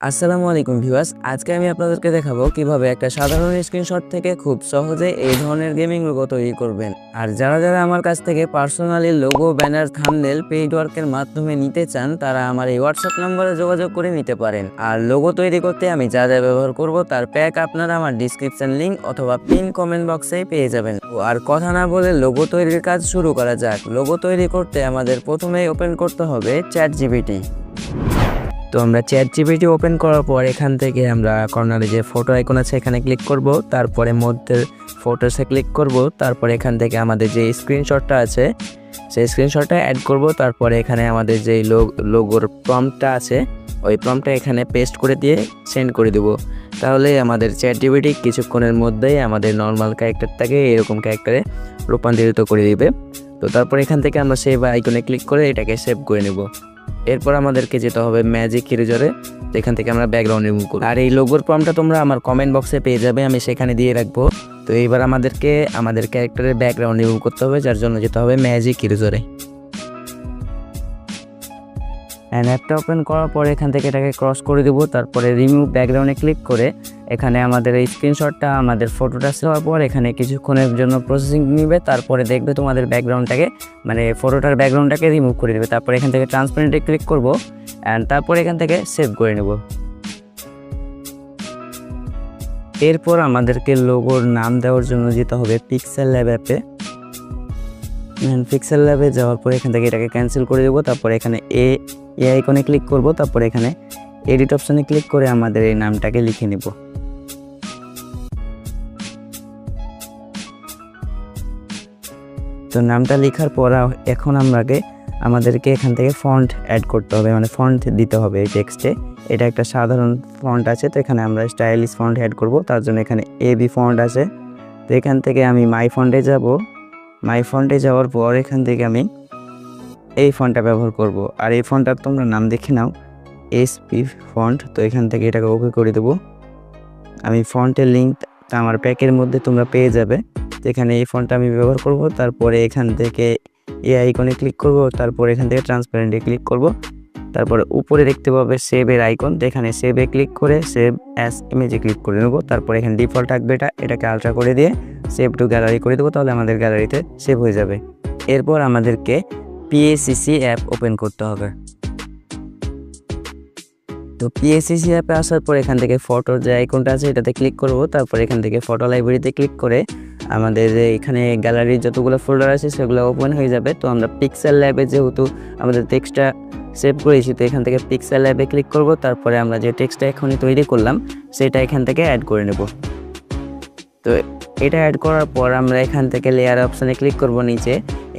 আসসালামু আলাইকুম ভিউয়ার্স, আজকে আমি আপনাদেরকে দেখাবো কীভাবে একটা সাধারণ স্ক্রিনশট থেকে খুব সহজে এই ধরনের গেমিং লোগো তৈরি করবেন। আর যারা যারা আমার কাছ থেকে personally logo banner thumbnail paid ওয়ার্কের মাধ্যমে নিতে চান, তারা আমার এই হোয়াটসঅ্যাপ নম্বরে যোগাযোগ করে নিতে পারেন। আর লোগো তৈরি করতে আমি যা যা ব্যবহার করব, তার প্যাক আপনারা আমার ডিসক্রিপশন লিঙ্ক অথবা পিন কমেন্ট বক্সে পেয়ে যাবেন। আর কথা না বলে লোগো তৈরির কাজ শুরু করা যাক। লোগো তৈরি করতে আমাদের প্রথমেই ওপেন করতে হবে চ্যাট জিবিটি তো আমরা চ্যাট জিপিটি ওপেন করার পর এখান থেকে আমরা কর্নারে যে ফটো আইকন আছে এখানে ক্লিক করব। তারপরে মধ্যে ফটোসে ক্লিক করব। তারপরে এখান থেকে আমাদের যে স্ক্রিনশটটা আছে, সেই স্ক্রিনশটটা অ্যাড করব। তারপরে এখানে আমাদের যে লোগোর প্রম্পটটা আছে, ওই প্রম্পটটা এখানে পেস্ট করে দিয়ে সেন্ড করে দেবো। তাহলে আমাদের চ্যাট জিপিটি কিছুক্ষণের মধ্যেই আমাদের নর্মাল ক্যারেক্টারটাকে এরকম ক্যারেক্টারে রূপান্তরিত করে দিবে। তো তারপর এখান থেকে আমরা সেভ আইকনে ক্লিক করে এটাকে সেভ করে নেব। এরপর আমাদেরকে যেতে হবে ম্যাজিক ইরেজারে এখান থেকে আমরা ব্যাকগ্রাউন্ড রিমুভ করব আর এই লোগোর ফর্মটা তোমরা আমার কমেন্ট বক্সে পেয়ে যাবে, আমি সেখানে দিয়ে রাখব। তো এইবার আমাদেরকে, আমাদের ক্যারেক্টারের ব্যাকগ্রাউন্ড রিমুভ করতে হবে, যার জন্য যেতে হবে ম্যাজিক ইরেজারে অ্যান্ড অ্যাপটা ওপেন করার পরে এখান থেকে এটাকে ক্রস করে দেবো, তারপরে রিমুভ ব্যাকগ্রাউন্ডে ক্লিক করে এখানে আমাদের এই স্ক্রিনশটটা আমাদের ফটোটা দেওয়ার পর এখানে কিছুক্ষণের জন্য প্রসেসিং নিবে, তারপরে দেখবে তোমাদের ব্যাকগ্রাউন্ডটাকে মানে ফটোটার ব্যাকগ্রাউন্ডটাকে রিমুভ করে দেবে। তারপরে এখান থেকে ট্রান্সপারেন্টে ক্লিক করব অ্যান্ড তারপরে এখান থেকে সেভ করে নেব। এরপর আমাদেরকে লোগোর নাম দেওয়ার জন্য যেতে হবে পিক্সেল ল্যাব অ্যাপে পিক্সেল ল্যাবে যাওয়ার পর এখান থেকে এটাকে ক্যান্সেল করে দেবো, তারপরে এখানে এ এ আইকনে ক্লিক করব, তারপরে এখানে এডিট অপশানে ক্লিক করে আমাদের এই নামটাকে লিখে নেব। তো নামটা লেখার পর এখন আমরাকে আমাদেরকে এখান থেকে ফন্ট অ্যাড করতে হবে মানে ফন্ট দিতে হবে এই টেক্সটে এটা একটা সাধারণ ফন্ট আছে, তো এখানে আমরা স্টাইলিশ ফন্ট অ্যাড করব, তার জন্য এখানে এ বি ফন্ট আছে। তো এখান থেকে আমি মাই ফন্টে যাব মাই ফন্টে যাওয়ার পর এখান থেকে আমি এই ফন্টটা ব্যবহার করব। আর এই ফন্টটার তোমরা নাম দেখে নাও এসপি ফন্ট তো এখান থেকে এটাকে ওকে করে দেবো। আমি ফন্টের লিঙ্ক আমার প্যাকের মধ্যে তোমরা পেয়ে যাবে। তো এখানে এই ফোনটা আমি ব্যবহার করব, তারপরে এখান থেকে এ আইকনে ক্লিক করব, তারপর এখান থেকে ট্রান্সপারেন্টে ক্লিক করব, তারপরে উপরে দেখতে পাবে সেভের আইকন এখানে সেভে ক্লিক করে সেভ অ্যাস ইমেজে ক্লিক করে নেব, তারপর এখানে ডিফল্ট থাকবে এটা, এটাকে আলট্রা করে দিয়ে সেভ টু গ্যালারি করে দেবো, তাহলে আমাদের গ্যালারিতে সেভ হয়ে যাবে। এরপর আমাদেরকে পিএসিসি অ্যাপ ওপেন করতে হবে। তো পিএসিসি অ্যাপে আসার পর এখান থেকে ফটোর যে আইকনটা আছে, এটাতে ক্লিক করব, তারপর এখান থেকে ফটো লাইব্রেরিতে ক্লিক করে আমাদের এখানে গ্যালারির যতগুলো ফোল্ডার আছে সেগুলো ওপেন হয়ে যাবে। তো আমরা পিক্সেল ল্যাবে যেহেতু আমাদের টেক্সটটা সেভ করেছি, তো এখান থেকে পিক্সেল ল্যাবে ক্লিক করব, তারপরে আমরা যে টেক্সটটা এখনই তৈরি করলাম, সেটা এখান থেকে অ্যাড করে নেব। তো এটা অ্যাড করার পর আমরা এখান থেকে লেয়ার অপশানে ক্লিক করব নিচে।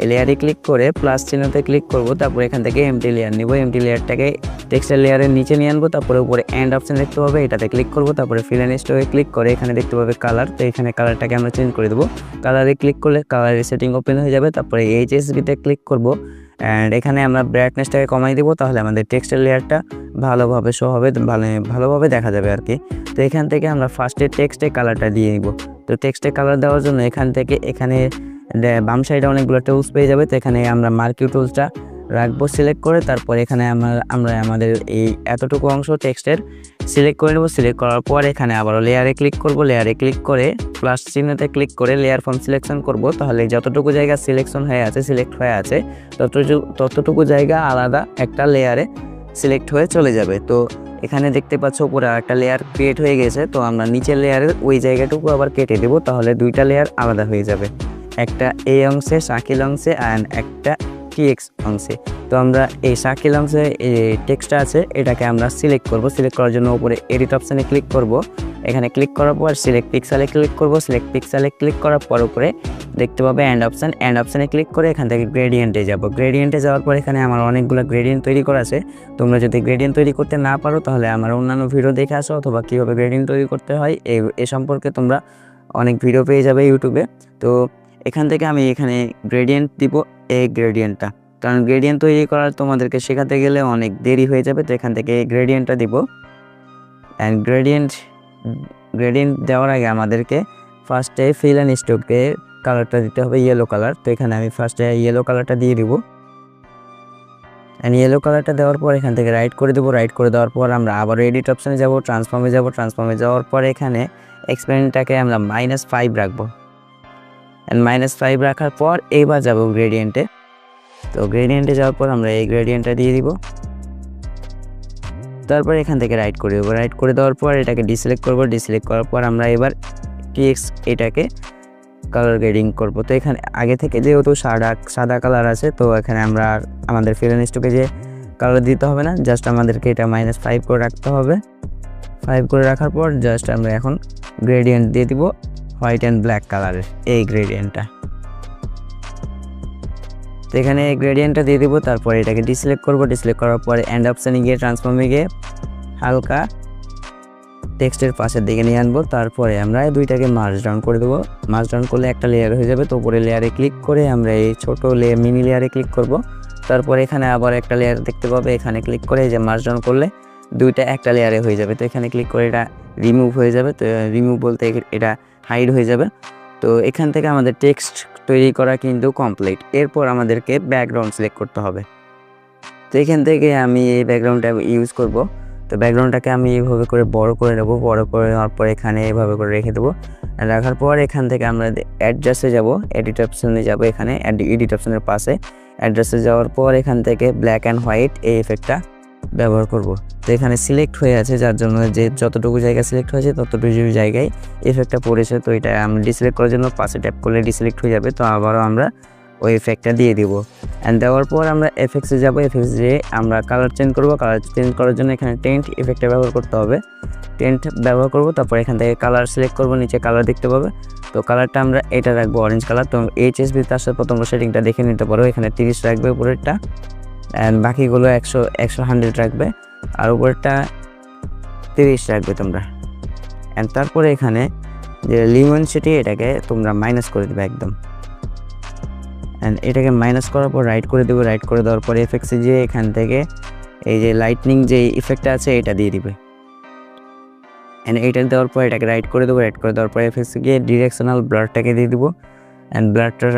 লেয়ারে ক্লিক করে প্লাস চিহ্নতে ক্লিক করব, তারপর এখান থেকে এমটি লেয়ার নিব। এমটি লেয়ারটাকে টেক্সটাইল লেয়ারের নিচে নিয়ে আনব, তারপরে উপরে এন্ড অপশান দেখতে পাবে, এটাতে ক্লিক করব, তারপরে ফিল অ্যান্ড ক্লিক করে এখানে দেখতে পাবে কালার তো এখানে কালারটাকে আমরা চেঞ্জ করে দেবো। কালারে ক্লিক করলে কালারের সেটিং ওপেন হয়ে যাবে, তারপরে এইচএসবিতে ক্লিক করব। অ্যান্ড এখানে আমরা ব্রাইটনেসটাকে কমাই দেবো, তাহলে আমাদের টেক্সটাইল লেয়ারটা ভালোভাবে শো হবে, ভালো, ভালোভাবে দেখা যাবে আর কি। তো এখান থেকে আমরা ফার্স্টে টেক্সটে কালারটা দিয়ে নিব। তো টেক্সটে কালার দেওয়ার জন্য এখান থেকে এখানে বাম সাইডে অনেকগুলো টুলস পেয়ে যাবে। তো এখানে আমরা মার্কিউ টুলসটা রাখব সিলেক্ট করে। তারপর এখানে আমরা আমরা আমাদের এই এতটুকু অংশ টেক্সটের সিলেক্ট করে নেব। সিলেক্ট করার পর এখানে আবারও লেয়ারে ক্লিক করব। লেয়ারে ক্লিক করে প্লাস চিহ্নতে ক্লিক করে লেয়ার ফর্ম সিলেকশন করব। তাহলে যতটুকু জায়গা সিলেকশন হয়ে আছে সিলেক্ট হয়ে আছে, ততটুকু ততটুকু জায়গা আলাদা একটা লেয়ারে সিলেক্ট হয়ে চলে যাবে। তো এখানে দেখতে পাচ্ছ উপরে একটা লেয়ার ক্রিয়েট হয়ে গেছে। তো আমরা নিচের লেয়ারের ওই জায়গাটুকু আবার কেটে দেবো। তাহলে দুইটা লেয়ার আলাদা হয়ে যাবে। একটা এ অংশে, শাকিল অংশে অ্যান্ড একটা টিএক্স অংশে। তো আমরা এই শাকিল অংশে, এই টেক্সটটা আছে, এটাকে আমরা সিলেক্ট করব। সিলেক্ট করার জন্য উপরে এডিট অপশানে ক্লিক করব। এখানে ক্লিক করার পর সিলেক্ট পিক্সালে ক্লিক করব। সিলেক্ট পিক্সালে ক্লিক করার পর উপরে দেখতে পাবে অ্যান্ড অপশান অ্যান্ড অপশানে ক্লিক করে এখান থেকে গ্রেডিয়েন্টে যাব। গ্রেডিয়েন্টে যাওয়ার পর এখানে আমার অনেকগুলো গ্রেডিয়েন্ট তৈরি করা আছে। তোমরা যদি গ্রেডিয়েন্ট তৈরি করতে না পারো, তাহলে আমার অন্যান্য ভিডিও দেখে আসো অথবা কীভাবে গ্রেডিয়েন্ট তৈরি করতে হয়, এ সম্পর্কে তোমরা অনেক ভিডিও পেয়ে যাবে ইউটিউবে তো এখান থেকে আমি এখানে গ্রেডিয়েন্ট দিব এই গ্রেডিয়েন্টটা কারণ গ্রেডিয়েন্ট তৈরি করার তোমাদেরকে শেখাতে গেলে অনেক দেরি হয়ে যাবে, তো এখান থেকে গ্রেডিয়েন্টটা দিব। অ্যান্ড গ্রেডিয়েন্ট গ্রেডিয়েন্ট দেওয়ার আগে আমাদেরকে ফার্স্টে ফিল অ্যান্ড স্টোকে কালারটা দিতে হবে ইয়েলো কালার তো এখানে আমি ফার্স্টে ইয়েলো কালারটা দিয়ে দিব। অ্যান্ড ইয়েলো কালারটা দেওয়ার পর এখান থেকে রাইট করে দেবো। রাইট করে দেওয়ার পর আমরা আবার এডিট অপশানে যাব ট্রান্সফর্মে যাব। ট্রান্সফর্মে যাওয়ার পর এখানে এক্সপেরিমেন্টটাকে আমরা মাইনাস ফাইভ রাখব। অ্যান্ড মাইনাস ফাইভ রাখার পর এইবার যাব গ্রেডিয়েন্টে তো গ্রেডিয়েন্টে যাওয়ার পর আমরা এই গ্রেডিয়েন্টটা দিয়ে দিব। তারপর এখান থেকে রাইট করে দেবো। রাইট করে দেওয়ার পর এটাকে ডিসিলেক্ট করব। ডিসিলেক্ট করার পর আমরা এবার টিএক্স এটাকে কালার গ্রেডিং করব। তো এখানে আগে থেকে যেহেতু সাদা সাদা কালার আছে, তো এখানে আমরা আমাদের ফিলেন স্টোকে যে কালার দিতে হবে না জাস্ট আমাদেরকে এটা মাইনাস ফাইভ করে রাখতে হবে। ফাইভ করে রাখার পর জাস্ট আমরা এখন গ্রেডিয়েন্ট দিয়ে দিব। হোয়াইট অ্যান্ড ব্ল্যাক কালারের এই গ্রেডিয়েন্টটা। তো এখানে গ্রেডিয়েন্টটা দিয়ে দিব, তারপরে এটাকে ডিসিলেক্ট করব। ডিসিলেক্ট করার পরে এন্ড অপশানে গিয়ে ট্রান্সফর্মে গিয়ে হালকা টেক্সটের পাশের দিকে নিয়ে আনব। তারপরে আমরা এই দুইটাকে মার্জ ডাউন করে দেবো। মার্জ ডাউন করলে একটা লেয়ার হয়ে যাবে, তো উপরে লেয়ারে ক্লিক করে আমরা এই ছোটো লে মিনি লেয়ারে ক্লিক করব। তারপরে এখানে আবার একটা লেয়ার দেখতে পাবে, এখানে ক্লিক করে এই যে মার্জ ডাউন করলে দুইটা একটা লেয়ারে হয়ে যাবে। তো এখানে ক্লিক করে এটা রিমুভ হয়ে যাবে। তো রিমুভ বলতে এটা হাইড হয়ে যাবে। তো এখান থেকে আমাদের টেক্সট তৈরি করা কিন্তু কমপ্লিট এরপর আমাদেরকে ব্যাকগ্রাউন্ড সিলেক্ট করতে হবে। তো এখান থেকে আমি এই ব্যাকগ্রাউন্ডটা ইউজ করব। তো ব্যাকগ্রাউন্ডটাকে আমি এইভাবে করে বড় করে নেব, বড় করে নেওয়ার পর এখানে এইভাবে করে রেখে দেবো। রাখার পর এখান থেকে আমরা অ্যাডজাস্টে যাব এডিট অপশনে যাব এখানে এডিট অপশনের পাশে। অ্যাড্রেসে যাওয়ার পর এখান থেকে ব্ল্যাক অ্যান্ড হোয়াইট এই এফেক্টটা ব্যবহার করব। তো এখানে সিলেক্ট হয়ে আছে, যার জন্য যে যতটুকু জায়গা সিলেক্ট হয়েছে, ততটুকু জায়গায় এফেক্টটা পড়েছে। তো এটা আমরা ডিসিলেক্ট করার জন্য পাশে ট্যাপ করলে ডিসিলেক্ট হয়ে যাবে। তো আবারও আমরা ওই এফেক্টটা দিয়ে দিব। অ্যান্ড দেওয়ার পর আমরা এফেক্টসে যাব। এফেক্টস দিয়ে আমরা কালার চেঞ্জ করব। কালার চেঞ্জ করার জন্য এখানে টেন্ট এফেক্টটা ব্যবহার করতে হবে। টেন্ট ব্যবহার করব, তারপর এখান থেকে কালার সিলেক্ট করব। নিচে কালার দেখতে পাবে। তো কালারটা আমরা এটা রাখব অরেঞ্জ কালার তো এইচএসবি তার সাথে প্রথম সেটিংটা দেখে নিতে পারো। এখানে তিরিশ রাখবে উপরেরটা। অ্যান্ড বাকিগুলো একশো একশো হান্ড্রেড রাখবে। আর উপরেরটা তিরিশ রাখবে তোমরা। অ্যান্ড তারপরে এখানে যে লিমন সিটি, এটাকে তোমরা মাইনাস করে দেবে একদম। অ্যান্ড এটাকে মাইনাস করার পর রাইট করে দেবে রাইট করে দেওয়ার পর এফেক্টসে যে এখান থেকে এই যে লাইটনিং যে ইফেক্টটা আছে, এটা দিয়ে দিবে। অ্যান্ড এইটা দেওয়ার পর এটাকে রাইট করে দেবো রাইট করে দেওয়ার পর এফেক্টসে গিয়ে ডিরেকশনাল ব্লারটাকে দিয়ে দিব। অ্যান্ড ব্লারটার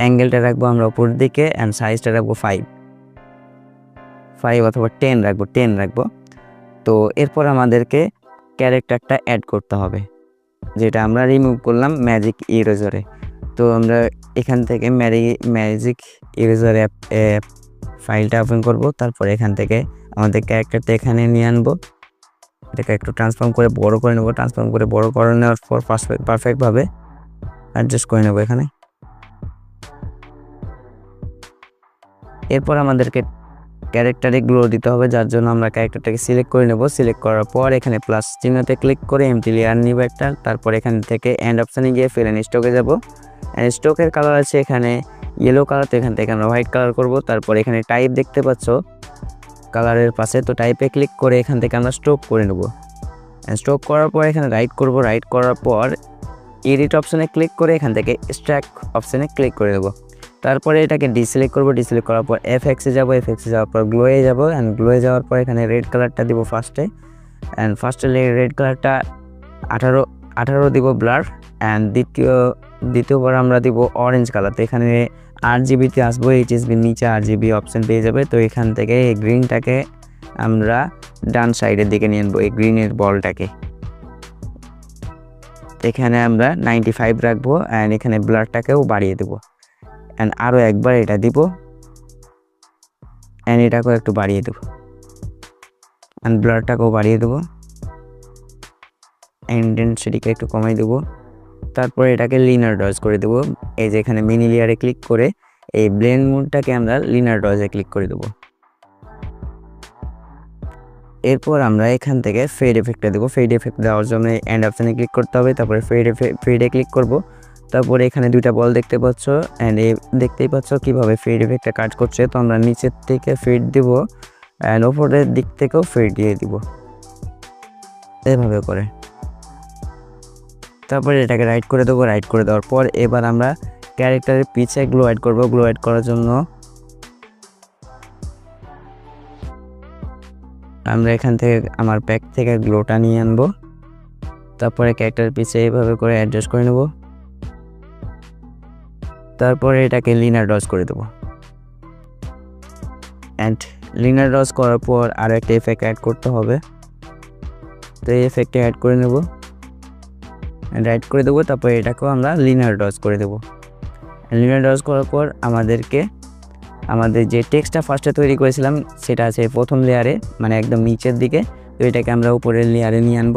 অ্যাঙ্গেলটা রাখব আমরা উপর দিকে অ্যান্ড সাইজটা রাখব ফাইভ ফাইভ অথবা টেন রাখব টেন রাখব। তো এরপর আমাদেরকে ক্যারেক্টারটা অ্যাড করতে হবে, যেটা আমরা রিমুভ করলাম ম্যাজিক ইরেজারে তো আমরা এখান থেকে ম্যারি ম্যাজিক ইরেজার অ্যাপ অ্যাপ ফাইলটা ওপেন করব, তারপর এখান থেকে আমাদের ক্যারেক্টারটা এখানে নিয়ে আনব। এটাকে একটু ট্রান্সফর্ম করে বড় করে নেব ট্রান্সফর্ম করে বড় করে নেওয়ার পর পারফেক্ট পারফেক্টভাবে অ্যাডজাস্ট করে নেব এখানে। এরপর আমাদেরকে ক্যারেক্টারে গ্লো দিতে হবে, যার জন্য আমরা ক্যারেক্টারটাকে সিলেক্ট করে নেব। সিলেক্ট করার পর এখানে প্লাস চিহ্নতে ক্লিক করে এমটি লেয়ার নিব একটা। তারপর এখান থেকে অ্যান্ড অপশানে গিয়ে ফেলেন স্টকে যাব। স্টকের কালার আছে এখানে ইয়েলো কালার তো এখান থেকে আমরা হোয়াইট কালার করব। তারপর এখানে টাইপ দেখতে পাচ্ছ কালারের পাশে, তো টাইপে ক্লিক করে এখান থেকে আমরা স্ট্রোক করে নেব। স্ট্রোক করার পর এখানে রাইট করব। রাইট করার পর এডিট অপশানে ক্লিক করে এখান থেকে স্ট্র্যাক অপশানে ক্লিক করে দেবো তারপরে এটাকে ডিসিলেক্ট করব ডিসিলেক্ট করার পর এফ এক্সে যাব এফ এক্সে যাওয়ার পর গ্লোয়ে যাব অ্যান্ড গ্লোয়ে যাওয়ার পর এখানে রেড কালারটা দিব ফার্স্টে অ্যান্ড ফার্স্টে রেড কালারটা আঠারো আঠারো দিব ব্লার অ্যান্ড দ্বিতীয় দ্বিতীয়বার আমরা দিব অরেঞ্জ কালার তো এখানে আট জিবিতে আসব এইচএসবির নিচে আট জিবি অপশান পেয়ে যাবে। তো এখান থেকে এই গ্রিনটাকে আমরা ডান সাইডের দিকে নিয়ে আনব, এই গ্রিনের বলটাকে এখানে আমরা নাইনটি ফাইভ রাখব অ্যান্ড এখানে ব্লারটাকেও বাড়িয়ে দেবো। অ্যান্ড আরও একবার এটা দিব। অ্যান্ড এটাকেও একটু বাড়িয়ে দেবো। অ্যান্ড ব্লারটাকেও বাড়িয়ে দেবো। ইন্টেন্সিটিকে একটু কমাই দেবো। তারপরে এটাকে লিনার ডজ করে দেবো। এই যে এখানে মিনি লেয়ারে ক্লিক করে এই ব্লেন্ড মুডটাকে আমরা লিনার ডজে ক্লিক করে দেবো। এরপর আমরা এখান থেকে ফেড এফেক্টটা দেবো। ফেড এফেক্ট দেওয়ার জন্য এন্ড অপশানে ক্লিক করতে হবে। তারপরে ফেড ফেডে ক্লিক করব। তারপরে এখানে দুইটা বল দেখতে পাচ্ছ অ্যান্ড এ দেখতেই পাচ্ছ কীভাবে ফিড এফেক্টটা কাজ করছে। তো আমরা নিচের থেকে ফিড দিব অ্যান্ড ওপরের দিক থেকেও ফিড দিয়ে দিব। এভাবে করে। তারপরে এটাকে রাইট করে দেবো রাইট করে দেওয়ার পর এবার আমরা ক্যারেক্টারের পিছে গ্লো অ্যাড করব। গ্লো অ্যাড করার জন্য আমরা এখান থেকে আমার প্যাক থেকে গ্লোটা নিয়ে আনব। তারপরে ক্যারেক্টারের পিছে এইভাবে করে অ্যাডজাস্ট করে নেব। তারপরে এটাকে লিনার ডজ করে দেবো। অ্যান্ড লিনার ডস করার পর আরও একটা এফেক্ট অ্যাড করতে হবে। তো এই এফেক্টটা অ্যাড করে নেব। অ্যাড করে দেবো, তারপর এটাকেও আমরা লিনার ডস করে দেবো। লিনার ডস করার পর আমাদেরকে, আমাদের যে টেক্সটটা ফার্স্টে তৈরি করেছিলাম, সেটা আছে প্রথম লেয়ারে মানে একদম নিচের দিকে। তো এটাকে আমরা উপরের লেয়ারে নিয়ে আনব।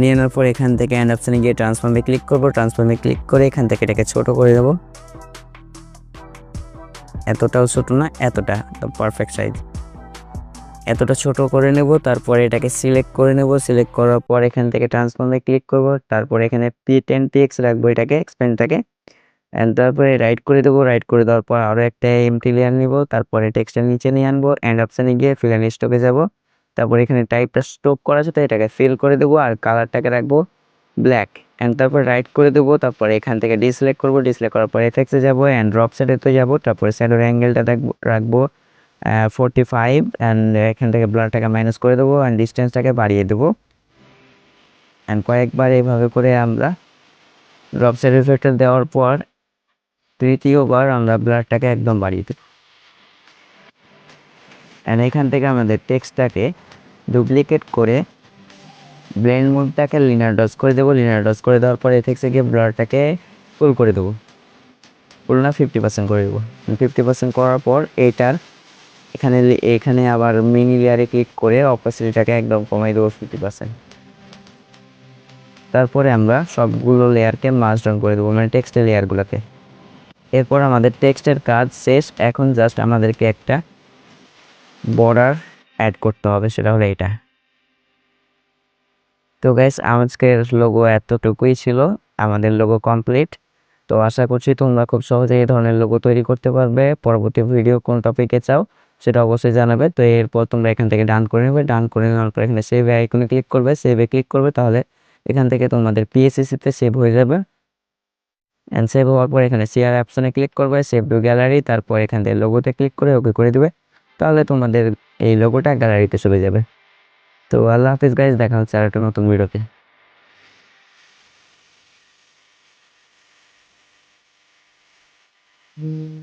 নিয়ে আনার পর এখান থেকে অ্যান্ড অপশানে গিয়ে ট্রান্সফর্মে ক্লিক করব। ট্রান্সফর্মে ক্লিক করে এখান থেকে এটাকে ছোট করে দেবো। এতটাও ছোট না, এতটা পারফেক্ট সাইজ এতটা ছোট করে নেব, তারপরে এটাকে সিলেক্ট করে নেব। সিলেক্ট করার পর এখান থেকে ট্রান্সফর্মে ক্লিক করব। তারপর এখানে পি টেন পিএক্স রাখব এটাকে এক্সপেন্ডটাকে অ্যান্ড তারপরে রাইট করে দেবো। রাইট করে দেওয়ার পর আরও একটা এমটি লেয়ার নিব। তারপরে টেক্সটের নিচে নিয়ে আনব। অ্যান্ড অপশানে গিয়ে ফিল অ্যান্ড স্টকে যাব। তারপর এখানে টাইপটা স্টপ করা আছে তো এটাকে ফিল করে দেবো আর কালারটাকে রাখব ব্ল্যাক অ্যান্ড তারপর রাইট করে দেবো, তারপর এখান থেকে ডিসলেক্ট করব ডিসলেক্ট করার পর এফেক্সে যাব অ্যান্ড ড্রপ সাইডেতে যাব, তারপরে স্যাডোর অ্যাঙ্গেলটা রাখব রাখব ফোরটি ফাইভ অ্যান্ড এখান থেকে ব্লারটাকে মাইনাস করে দেবো অ্যান্ড ডিস্টেন্সটাকে বাড়িয়ে দেবো। অ্যান্ড কয়েকবার এইভাবে করে আমরা ড্রপ সাইড এফেক্টটা দেওয়ার পর তৃতীয়বার আমরা ব্লারটাকে একদম বাড়িয়ে দেবো। অ্যান্ড এখান থেকে আমাদের টেক্সটটাকে ডুপ্লিকেট করে ব্লেন্ড মোডটাকে লিনার ডস করে দেবো। লিনার ডস করে দেওয়ার পরে এফেক্সে গিয়ে ব্লারটাকে ফুল করে দেবো। ফুল না ফিফটি পার্সেন্ট করে দেবো। ফিফটি পার্সেন্ট করার পর এইটার এখানে এখানে আবার মিনি লেয়ারে ক্লিক করে অপাসিটিটাকে একদম কমাই দেবো ফিফটি পার্সেন্ট তারপরে আমরা সবগুলো লেয়ারকে মাস ডাউন করে দেবো মানে টেক্সটের লেয়ারগুলোকে এরপর আমাদের টেক্সটের কাজ শেষ। এখন জাস্ট আমাদেরকে একটা বর্ডার অ্যাড করতে হবে, সেটা হলো এটা। তো গাইস আজকের লোগো এতটুকুই ছিল, আমাদের লোগো কমপ্লিট তো আশা করছি তোমরা খুব সহজে এই ধরনের লোগো তৈরি করতে পারবে। পরবর্তী ভিডিও কোন টপিকে চাও, সেটা অবশ্যই জানাবে। তো এরপর তোমরা এখান থেকে ডান করে নেবে। ডান করে নেওয়ার পর এখানে সেভ আইকনে ক্লিক করবে। সেভে ক্লিক করবে, তাহলে এখান থেকে তোমাদের পিএসসিতে সেভ হয়ে যাবে। অ্যান্ড সেভ হওয়ার পর এখানে শেয়ার অপশনে ক্লিক করবে সেভ টু গ্যালারি তারপর এখান থেকে লোগোতে ক্লিক করে ওকে করে দিবে। তাহলে তোমাদের এই লোগোটা গ্যালারিতে চলে যাবে তো আল্লাহ হাফিজ গাইজ দেখা হচ্ছে আর একটা নতুন ভিডিওতে Mm.